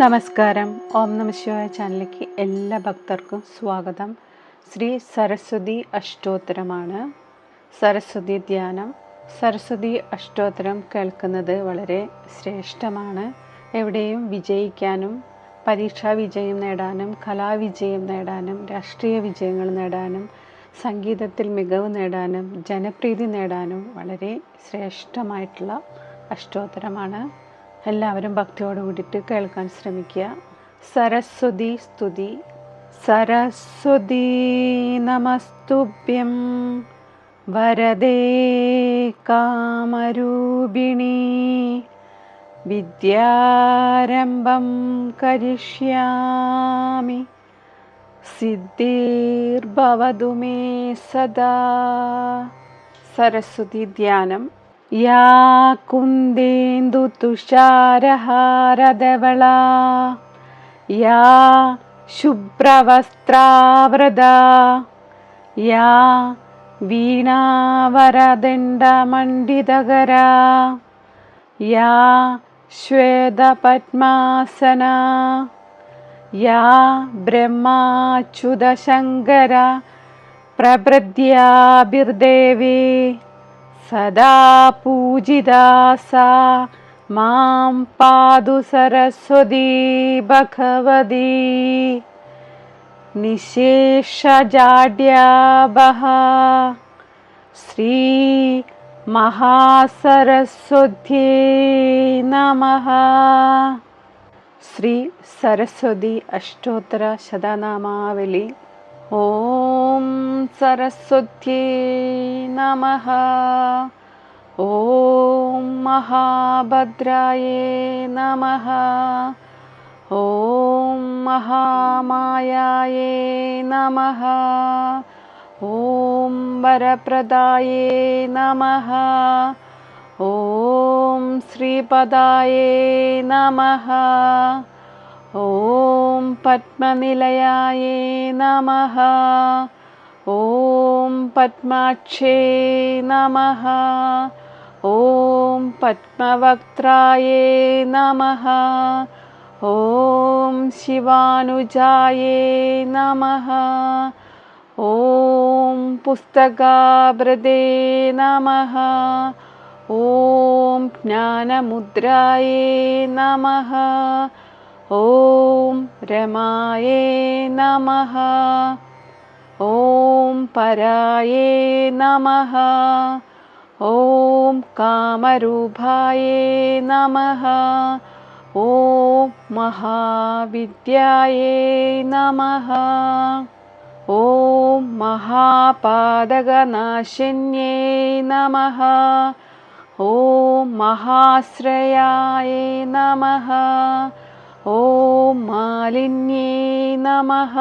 നമസ്കാരം. ഓം നമശിവായ ചാനലിലേക്ക് എല്ലാ ഭക്തർക്കും സ്വാഗതം. ശ്രീ സരസ്വതി അഷ്ടോത്തരമാണ്. സരസ്വതി ധ്യാനം. സരസ്വതി അഷ്ടോത്തരം കേൾക്കുന്നത് വളരെ ശ്രേഷ്ഠമാണ്. എവിടെയും വിജയിക്കാനും പരീക്ഷാ വിജയം നേടാനും കലാവിജയം നേടാനും രാഷ്ട്രീയ വിജയങ്ങൾ നേടാനും സംഗീതത്തിൽ മികവ് നേടാനും ജനപ്രീതി നേടാനും വളരെ ശ്രേഷ്ഠമായിട്ടുള്ള അഷ്ടോത്തരമാണ്. എല്ലാവരും ഭക്തിയോട് കൂടിയിട്ട് കേൾക്കാൻ ശ്രമിക്കുക. സരസ്വതി സ്തുതി. സരസ്വതി നമസ്തുഭ്യം. വരദേ കാമരൂപിണി. വിദ്യാരംഭം കരിഷ്യാമി. സിദ്ധിർഭവതു മേ സദാ. സരസ്വതി ധ്യാനം. യാ കുന്ദേന്ദു തുഷാരഹാരധവളാ യാ ശുഭ്രവസ്ത്രാവൃത യാ വീണാവരദണ്ഡമണ്ഡിതകരാ യാ ശ്വേതപദ്മാസന യാ ബ്രഹ്മാച്യുതശങ്കര सदा पूजिदा सा मां पादुसरस्वती भगवदी निशेषजाड्या भ श्रीमहासरस्वती नमः। श्रीसरस्वती अष्टोत्तर सदानामावलि। ॐ सरस्वत्यै नमः। ॐ महाभद्राय नमः। ॐ महामायाय नमः। ॐ वरप्रदाय नमः। ॐ श्रय नमः। ॐ पद्मनिलयाय नमः। ॐ पद्माक्षे नमः। ॐ पद्मवक्त्राय नमः। ॐ शिवानुजाय नमः। ॐ पुस्तकाभृदे नमः। ॐ ज्ञानमुद्राय नमः। ॐ रमाये नमः। ॐ पराये नमः। ॐ कामरुभाय नमः। ॐ महाविद्याये नमः। ॐ महापादगनाशिन्ये नमः। ॐ महाश्रयाय नमः। ॐ मालिन्ये नमः।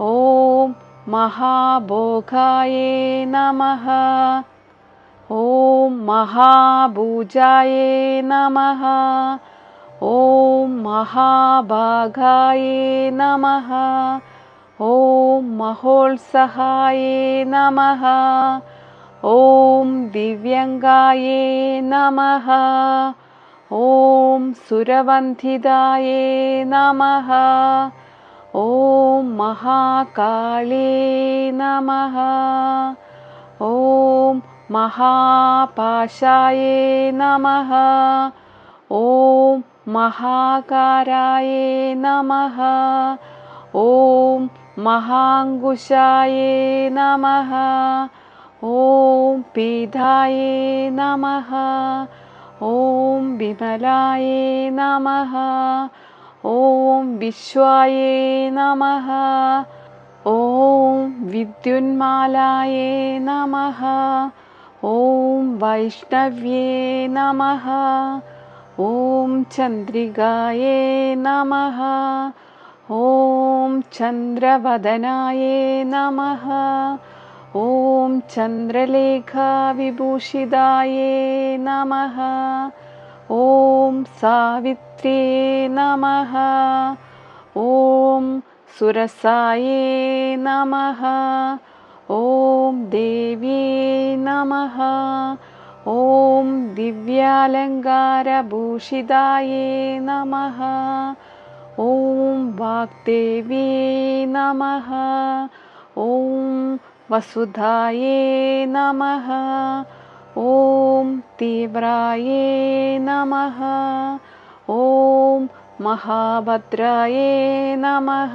ॐ महाभोगाय नमः। ॐ महाभुजाय नमः। ॐ महाभागाय नमः। ॐ महोत्सहाय नमः। ॐ दिव्यङ्गाय नमः। ॐ सुरवन्धिदाय नमः। ॐ महाकाले नमः। ॐ महापाशाय नमः। ॐ महाकाराय नमः। ॐ महाङ्गुशाय नमः। ॐ पीधाय नमः। ॐ विमलाय नमः। ॐ विश्वाय नमः। ॐ विद्युन्मालाय नमः। ॐ वैष्णव्ये नमः। ॐ चन्द्रिकाय नमः। ॐ चन्द्रवदनाय नमः। ॐ चन्द्रलेखाविभूषिदाये नमः। ॐ सावित्र्ये नमः। ॐ सुरसाये नमः। ॐ देव्ये नमः। ॐ दि्यालङ्कारभूषिदाय नमः। ॐ वाग्देव्ये नमः। ॐ वसुधाये नमः। ॐ तीव्राये नमः। ॐ महाभद्राये नमः।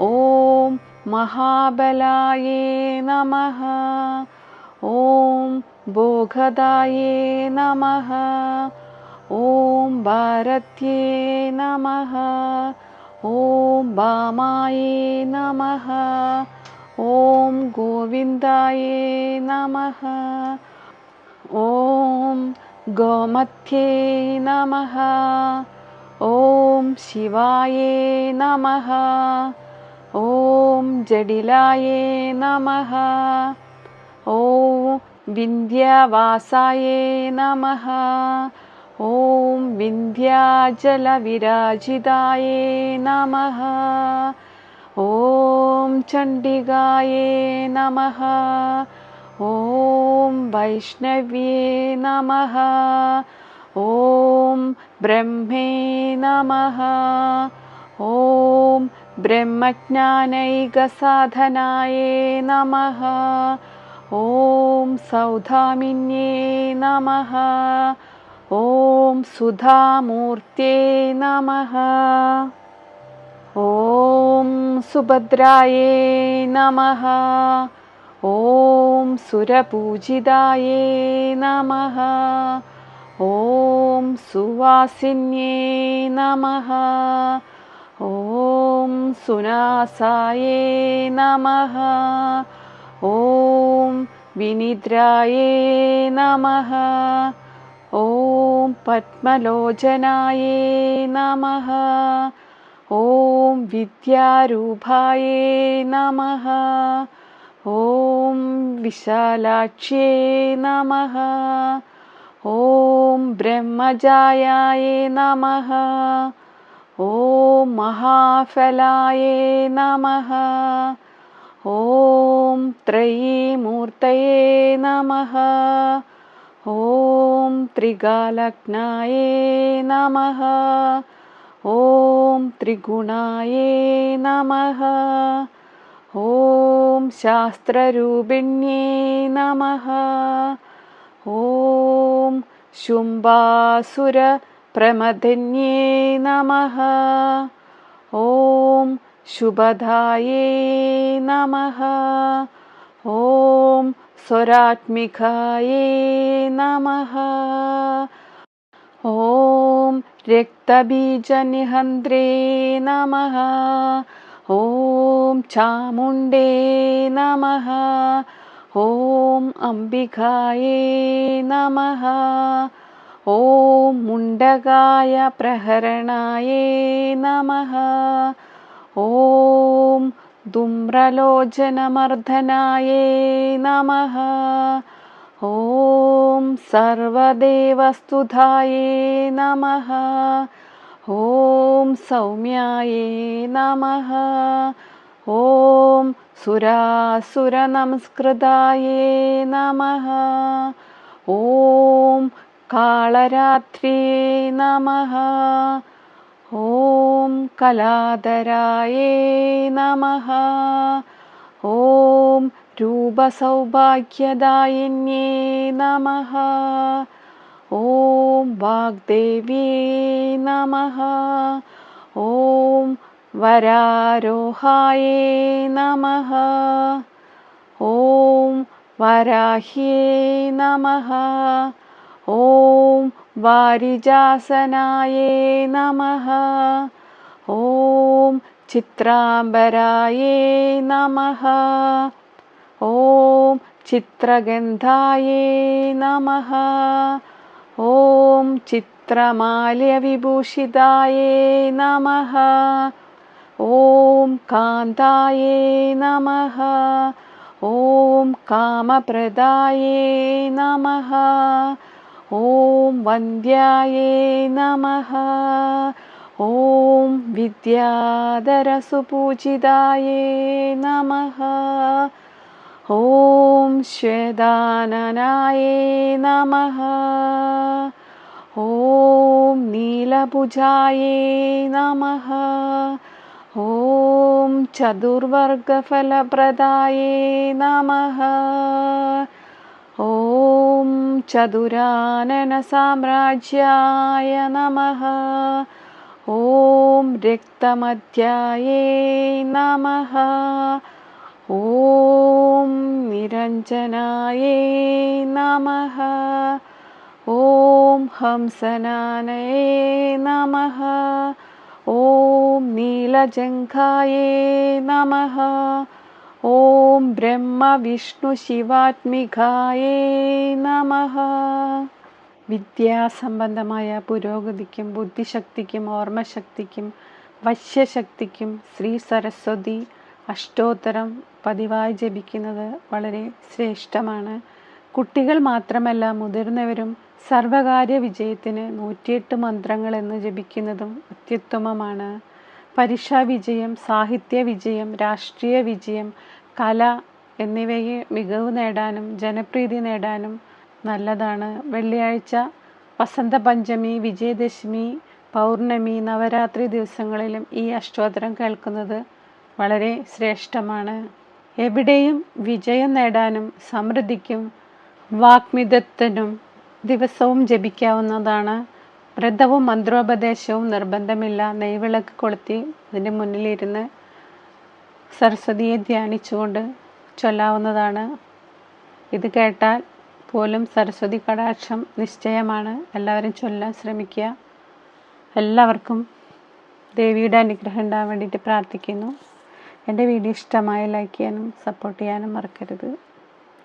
ॐ महाबलाये नमः। ॐ भोगदाये नमः। ॐ भारत्ये नमः। ॐ वामाये नमः ॐ गोविन्दाये नमः। ॐ गोमत्ये नमः। ॐ शिवाये नमः। ॐ जडिलाये नमः। ॐ विन्ध्यवासाये नमः। ॐ विन्ध्याचलविराजिताये नमः। ॐ चण्डिकाये नमः। ॐ वैष्णव्ये नमः। ॐ ब्रह्मे नमः। ॐ ब्रह्मज्ञानैकसाधनाय नमः। ॐ सौधामिन्ये नमः। ॐ सुधामूर्ते नमः ॐ सुभद्राये नमः। ॐ सुरपूजिताये नमः। ॐ सुवासिन्ये नमः। ॐ सुनासाये नमः। ॐ विनिद्राये नमः। ॐ पद्मलोचनाये नमः ॐ विद्यारूपाये नमः। ॐ विशालाक्ष्ये नमः। ॐ ब्रह्मजायाय नमः। ॐ महाफलाये नमः। ॐ त्रयीमूर्तये नमः। ॐ त्रिगालग्नाये नमः ॐ त्रिगुणाये नमः। ॐ शास्त्ररूपिण्ये नमः। ॐ शुम्बासुरप्रमधिन्ये नमः। ॐ शुभधाये नमः। ॐ स्वरात्मिकाये नमः। ॐ रक्तबीजनिहन्त्रे नमः। ॐ चामुण्डे नमः। ॐ अम्बिकाये नमः। ॐ मुण्डकाय प्रहरणाय नमः। ॐ धूम्रलोचनमर्दनाय नमः ॐ सर्वदेवस्तुधाय नमः। ॐ सौम्याये नमः। ॐ सुरासुरनमस्कृताये नमः। ॐ कालरात्रे नमः। ॐ कलाधराये नमः। ॐ रूपसौभाग्यदायिन्ये नमः। ॐ वाग्देव्ये नमः। ॐ वरारोहाये नमः। ॐ वराह्ये नमः। ॐ वारिजासनाये नमः। ॐ चित्राम्बराये नमः ॐ चित्रगन्धाये नमः। ॐ चित्रमाल्यविभूषिताये नमः। ॐ कान्ताये नमः। ॐ कामप्रदाये नमः। ॐ वन्द्याये नमः। ॐ विद्याधरसुपूजिताये नमः ॐ श्वेदाननाये नमः। ॐ नीलभुजाये नमः। ॐ चतुर्वर्गफलप्रदाये नमः। ॐ चतुराननसाम्राज्याय नमः। ॐ रिक्तमध्याये नमः ॐ निरञ्जनाये नमः ॐ हंसनानये नमः ॐ नीलजङ्घाये नमः ॐ ബ്രഹ്മവിഷ്ണുശിവാത്മികായേ നമഃ വിദ്യാസംബന്ധമായ പുരോഗതിക്കും ബുദ്ധിശക്തിക്കും ഓർമ്മശക്തിക്കും വശ്യശക്തിക്കും ശ്രീ സരസ്വതി അഷ്ടോത്തരം പതിവായി ജപിക്കുന്നത് വളരെ ശ്രേഷ്ഠമാണ്. കുട്ടികൾ മാത്രമല്ല മുതിർന്നവരും സർവകാര്യ വിജയത്തിന് നൂറ്റിയെട്ട് മന്ത്രങ്ങൾ എന്ന് ജപിക്കുന്നതും അത്യുത്തമമാണ്. പരീക്ഷാ വിജയം സാഹിത്യ വിജയം രാഷ്ട്രീയ വിജയം കല എന്നിവയിൽ മികവ് നേടാനും ജനപ്രീതി നേടാനും നല്ലതാണ്. വെള്ളിയാഴ്ച വസന്തപഞ്ചമി വിജയദശമി പൗർണമി നവരാത്രി ദിവസങ്ങളിലും ഈ അഷ്ടോത്തരം കേൾക്കുന്നത് വളരെ ശ്രേഷ്ഠമാണ്. എവിടെയും വിജയം നേടാനും സമൃദ്ധിക്കും വാഗ്മിതത്തിനും ദിവസവും ജപിക്കാവുന്നതാണ്. വ്രതവും മന്ത്രോപദേശവും നിർബന്ധമില്ല. നെയ്വിളക്ക് കൊളുത്തി അതിന്റെ മുന്നിലിരുന്ന് സരസ്വതിയെ ധ്യാനിച്ചുകൊണ്ട് ചൊല്ലാവുന്നതാണ്. ഇത് കേട്ടാൽ പോലും സരസ്വതി കടാക്ഷം നിശ്ചയമാണ്. എല്ലാവരും ചൊല്ലാൻ ശ്രമിക്കുക. എല്ലാവർക്കും ദേവിയുടെ അനുഗ്രഹം ഉണ്ടാകാൻ വേണ്ടിയിട്ട് പ്രാർത്ഥിക്കുന്നു. എന്റെ വീഡിയോ ഇഷ്ടമായ ലൈക്ക് ചെയ്യാനും സപ്പോർട്ട് ചെയ്യാനും മറക്കരുത്.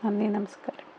നന്ദി നമസ്കാരം.